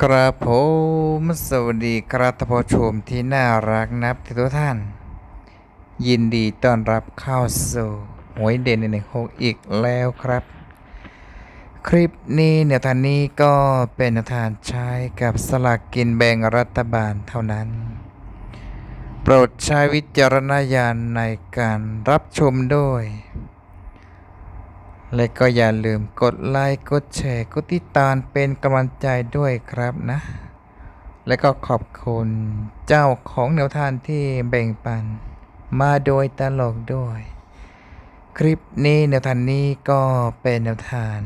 ครับผมสวัสดีครับท่านผู้ชมที่น่ารักนับทุกท่าน ยินดีต้อนรับเข้าสู่หวยเด่นในหนึ่งหกอีกแล้วครับ คลิปนี้แนวทางนี้ก็เป็นแนวทางใช้กับสลากกินแบ่งรัฐบาลเท่านั้น โปรดใช้วิจารณญาณในการรับชมด้วย และก็อย่าลืมกดไลค์ กดแชร์ กดติดตามเป็นกำลังใจด้วยครับนะ และก็ขอบคุณเจ้าของแนวทางที่แบ่งปัน มาโดยตลกด้วย คลิปนี้แนวทางนี้ก็เป็นแนวทาง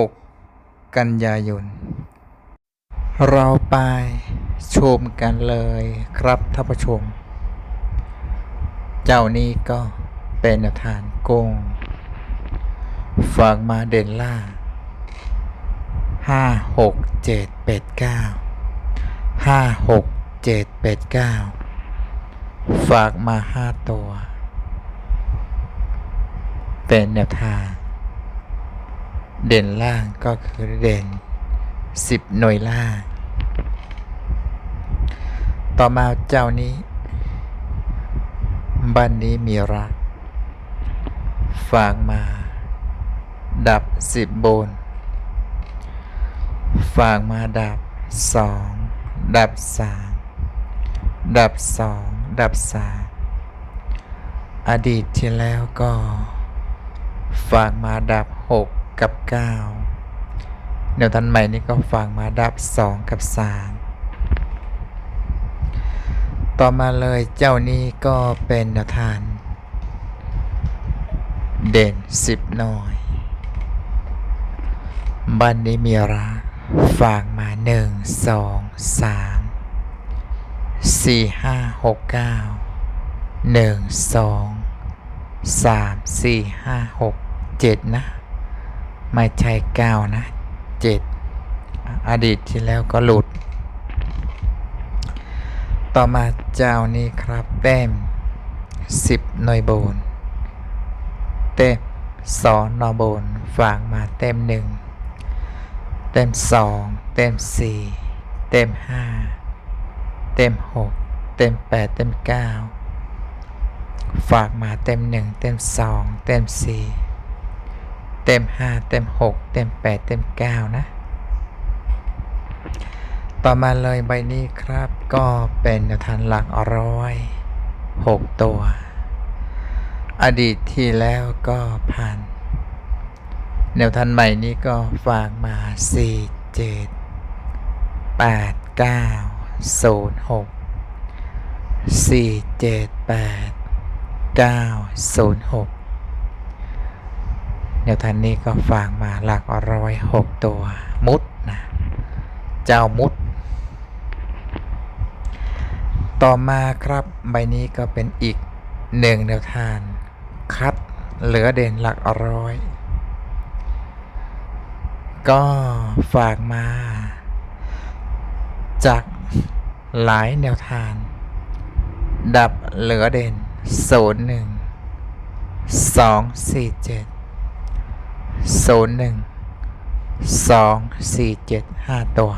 16 กันยายน เราไปชมกันเลยครับท่านผู้ชม เจ้านี้ก็เป็นแนวทางโกงฝากมาเด่นล่าห้าหกเจ็ดแปดเก้าห้าหกเจ็ดแปดเก้าฝากมาห้าตัว เป็นแนวทาง เด่นล่างก็คือเด่นสิบหน่วยล่าง ต่อมาเจ้านี้ บ้านนี้มีรัก ฝากมา ดับสิบบน ฝากมาดับสองดับสามดับสองดับสามอดีตที่แล้วก็ ฝากมาดับหกกับเก้าแนวทันใหม่นี้ก็ฝากมาดับสองกับสาม ต่อมาเลยเจ้านี้ก็เป็นทาน เด่นสิบหน่อย บันนี้มีรักฝากมาหนึ่งสองสามสี่ห้าหกเก้าหนึ่งสองสามสี่ห้าหกเจ็ดนะ ไม่ใช่เก้านะเจ็ดอดีตที่แล้วก็หลุด ต่อมาเจ้านี้ครับแต้มสิบหน่วยโบนเต็มสองหนอโบนฝากมาเต็มหนึ่งเต็มสองเต็มสี่เต็มห้าเต็มหกเต็มแปดเต็มเก้าฝากมาเต็มหนึ่งเต็มสองเต็มสี่เต็มห้าเต็มหกเต็มแปดเต็มเก้านะ ต่อมาเลยใบนี้ครับก็เป็นแนวทางหลักร้อยหกตัว อดีตที่แล้วก็ผ่าน แนวทางใหม่นี้ก็ฝากมา 4 7 8 9 0 6 4 7 8 9 0 6 แนวทางนี้ก็ฝากมาหลักร้อยหกตัว มุดนะ เจ้ามุด ต่อมาครับใบนี้ก็เป็นอีกหนึ่งแนวทางคัดเหลือเด่นหลักร้อย ก็ฝากมา จากหลายแนวทางดับเหลือเด่นศูนย์หนึ่งสองสี่เจ็ดศูนย์หนึ่งสองสี่เจ็ดห้าตัว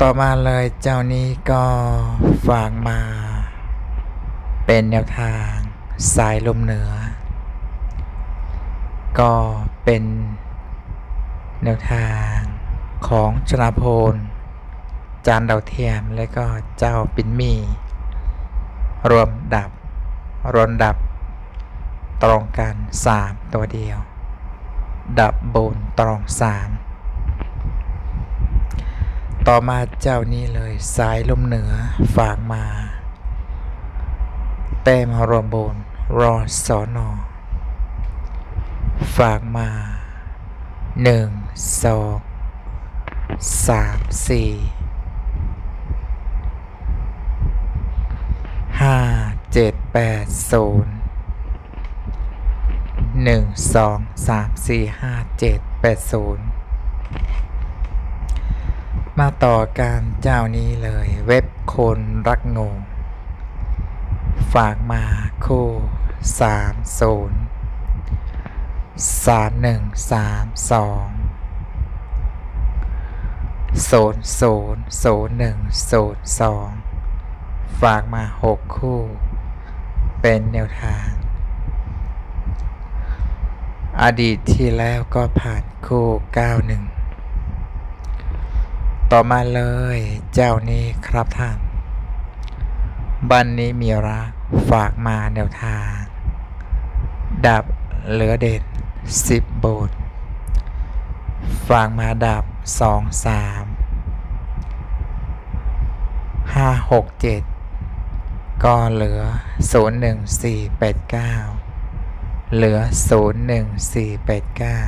ต่อมาเลยเจ้านี้ก็ฝากมา เป็นแนวทางสายลมเหนือ ก็เป็นแนวทางของชนาโพลจานดาวเทียมและก็เจ้าปินมีรวมดับรนดับ ตรงกัน 3 ตัวเดียว ดับบนตรง 3 ต่อมาเจ้านี้เลยสายลมเหนือฝากมาเต็มรวมบนรอสอนอฝากมาหนึ่งสองสามสี่ห้าเจ็ดแปดศูนย์หนึ่งสองสามสี่ห้าเจ็ดแปดศูนย์ มาต่อการเจ้านี้เลย เว็บคนรักงูฝากมาคู่สามศูนย์สามหนึ่งสามสองศูนย์ศูนย์ศูนย์หนึ่งศูนย์สองฝากมาหกคู่ เป็นแนวทาง อดีตที่แล้วก็ผ่านคู่เก้าหนึ่ง ต่อมาเลย เจ้านี้ครับท่าน บันนี้มีรักฝากมาแนวทาง ดับเหลือเด่นสิบโบทฝากมาดับสองสามห้าหกเจ็ดก็เหลือศูนย์หนึ่งสี่แปดเก้าเหลือศูนย์หนึ่งสี่แปดเก้า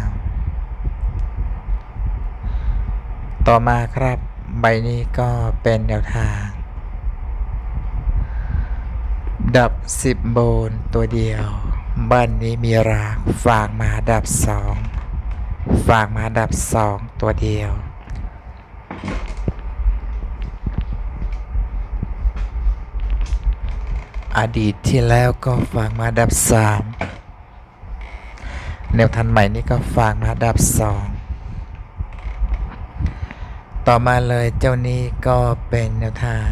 ต่อมาครับใบนี้ก็เป็นแนวทาง ดับสิบโบนตัวเดียว บ้านนี้มีรากฝากมาดับสองฝากมาดับสองตัวเดียวอดีตที่แล้วก็ฝากมาดับสามแนวทันใหม่นี้ก็ฝากมาดับสอง ต่อมาเลยเจ้านี้ก็เป็นแนวทาง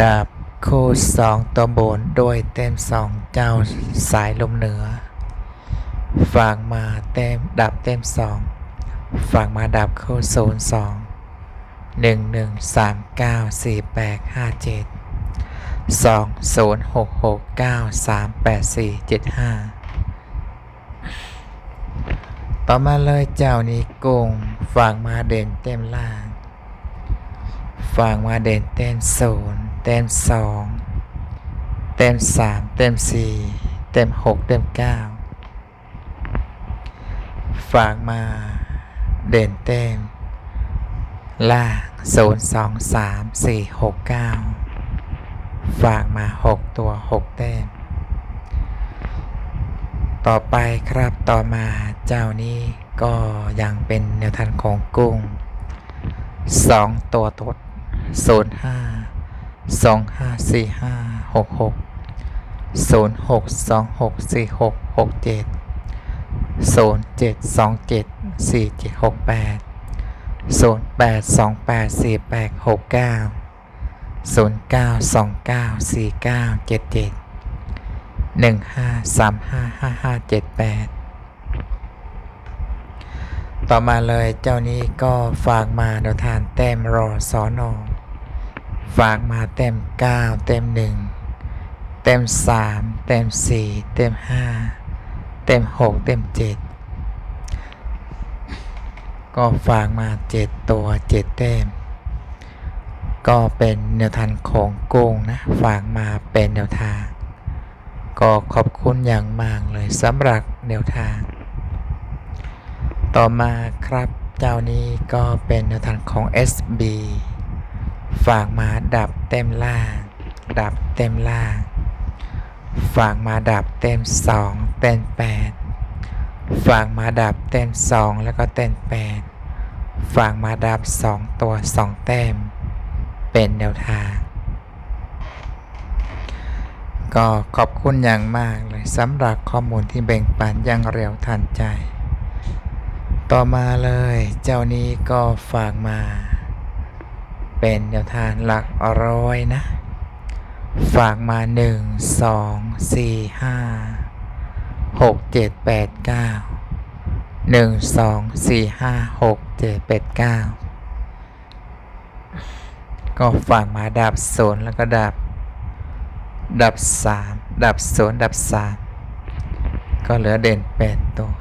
ดาบคู่สองตัวบนโดยเต็มสองเจ้าสายลมเหนือ ฝากมาเต็มดับเต็มสองฝากมาดับคู่ศูนย์สองหนึ่งหนึ่งสามเก้าสี่แปดห้าเจ็ดสองศูนย์หกหกเก้าสามแปดสี่เจ็ดห้า ต่อมาเลยเจ้านี้กงฝากมาเด่นเต็มล่างฝากมาเด่นเต็มศูนย์เต็มสองเต็มสามเต็มสี่เต็มหกเต็มเก้าฝากมาเด่นเต็มล่างศูนย์สองสามสี่หกเก้าฝากมาหกตัวหกแต้ม ต่อไปครับต่อมาเจ้านี้ก็ยังเป็นแนวทางของกุ้งสองตัวทดศูนย์ห้าสอง ห้าสี่ห้าหกหกศูนย์หกสองหกสี่หกหกเจ็ดศูนย์เจ็ดสองเจ็ดสี่เจ็ดหกแปดศูนย์แปดสองแปดสี่แปดหกเก้าศูนย์เก้าสองเก้าสี่เก้าเจ็ดเจ็ดหนึ่งห้าสามห้าห้าห้าเจ็ดแปดต่อมาเลยเจ้านี้ก็ฝากมาเดยวทานแต้มรอสอนอฝากมาเต็ม9เต็ม1เต็ม3เต็ม4เต็ม5เต็ม6เต็ม7ก็ฝากมา7ตัว7เต็มก็เป็นแนวทางของโกงนะ ฝากมาเป็นแนวทาง ก็ขอบคุณอย่างมากเลยสำหรับแนวทาง ต่อมาครับเจ้านี้ก็เป็นแนวทางของ SB ฝากมาดับเต็มล่าง ดับเต็มล่าง ฝากมาดับเต็มสองเต็มแปดฝากมาดับเต็มสองแล้วก็เต็มแปดฝากมาดับสองตัวสองแต้ม เป็นแนวทาง ก็ขอบคุณอย่างมากเลยสำหรับข้อมูลที่แบ่งปันอย่างเร็วทันใจ ต่อมาเลยเจ้านี้ก็ฝากมา เป็นแนวทางหลักร้อยนะ ฝากมาหนึ่งสองสี่ห้าหกเจ็ดแปดเก้าหนึ่งสองสี่ห้าหกเจ็ดแปดเก้าก็ฝากมาดับศูนย์แล้วก็ดับ ดับสามดับศูนย์ดับสามก็เหลือเด่นแปดตัว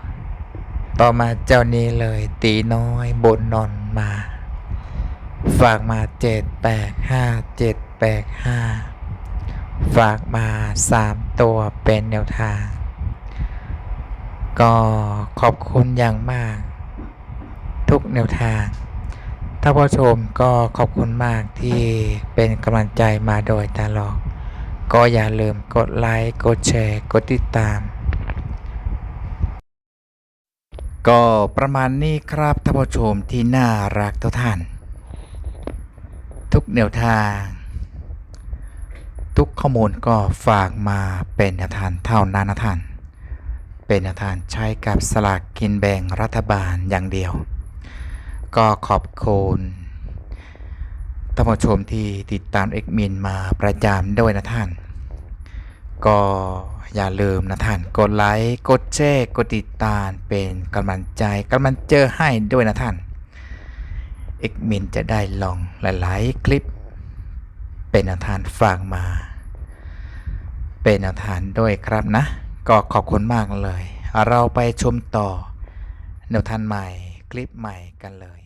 ต่อมาเจ้านี้เลยตีน้อยบนนอนมา ฝากมาเจ็ดแปดห้าเจ็ดแปดห้าฝากมาสามตัวเป็นแนวทาง ก็ขอบคุณอย่างมาก ทุกแนวทางถ้าผู้ชมก็ขอบคุณมากที่เป็นกำลังใจมาโดยตลอด ก็อย่าลืมกดไลค์ กดแชร์ กดติดตาม ก็ประมาณนี้ครับท่านผู้ชมที่น่ารักทุกท่าน ทุกแนวทาง ทุกข้อมูลก็ฝากมาเป็นแนวทางเท่านั้นนะท่าน เป็นแนวทางใช้กับสลากกินแบ่งรัฐบาลอย่างเดียว ก็ขอบคุณ ท่านผู้ชมที่ติดตามเอกมินมาประจำด้วยนะท่าน ก็อย่าลืมนะท่าน กดไลค์กดแชร์กดติดตามเป็นกำลังใจกำลังเจอให้ด้วยนะท่านเอกมินจะได้ลองหลาย ๆ คลิป เป็นแนวทางฝากมา เป็นแนวทางด้วยครับนะ ก็ขอบคุณมากเลย เราไปชมต่อแนวทางใหม่คลิปใหม่กันเลย